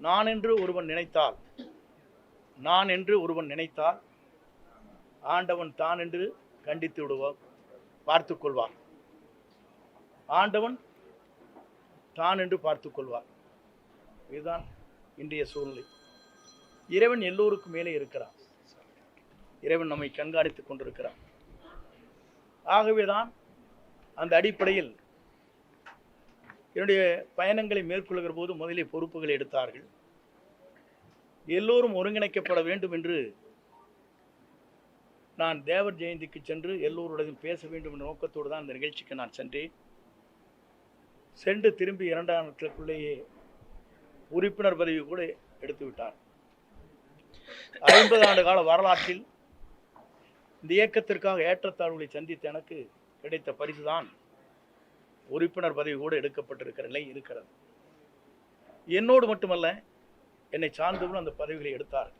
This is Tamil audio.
நான் என்று ஒருவன் நினைத்தால் நான் என்று ஒருவன் நினைத்தால் ஆண்டவன் தான் என்று கண்டித்து விடுவான் பார்த்து கொள்வார். ஆண்டவன் தான் என்று பார்த்து கொள்வார். இதுதான் இன்றைய சூழ்நிலை. இறைவன் எல்லோருக்கும் மேலே இருக்கிறான். இறைவன் நம்மை கண்காணித்துக் கொண்டிருக்கிறான். ஆகவேதான் அந்த அடிப்படையில் என்னுடைய பயணங்களை மேற்கொள்கிற போது முதலிலே பொறுப்புகள் எடுத்தார்கள். எல்லோரும் ஒருங்கிணைக்கப்பட வேண்டும் என்று நான் தேவர் ஜெயந்திக்கு சென்று எல்லோருடையும் பேச வேண்டும் என்ற நோக்கத்தோடு தான் அந்த நிகழ்ச்சிக்கு நான் சென்றேன். சென்று திரும்பி இரண்டாம் நாட்களுக்குள்ளேயே உறுப்பினர் பதவி கூட எடுத்து விட்டார். ஐம்பது ஆண்டு கால வரலாற்றில் இந்த இயக்கத்திற்காக ஏற்றத்தாழ்வுகளை சந்தித்த எனக்கு கிடைத்த பரிசுதான். உறுப்பினர் பதவி கூட எடுக்கப்பட்டிருக்கிற நிலை இருக்கிறது. என்னோடு மட்டுமல்ல என்னை சார்ந்தவர்கள் அந்த பதவிகளை எடுத்தார்கள்.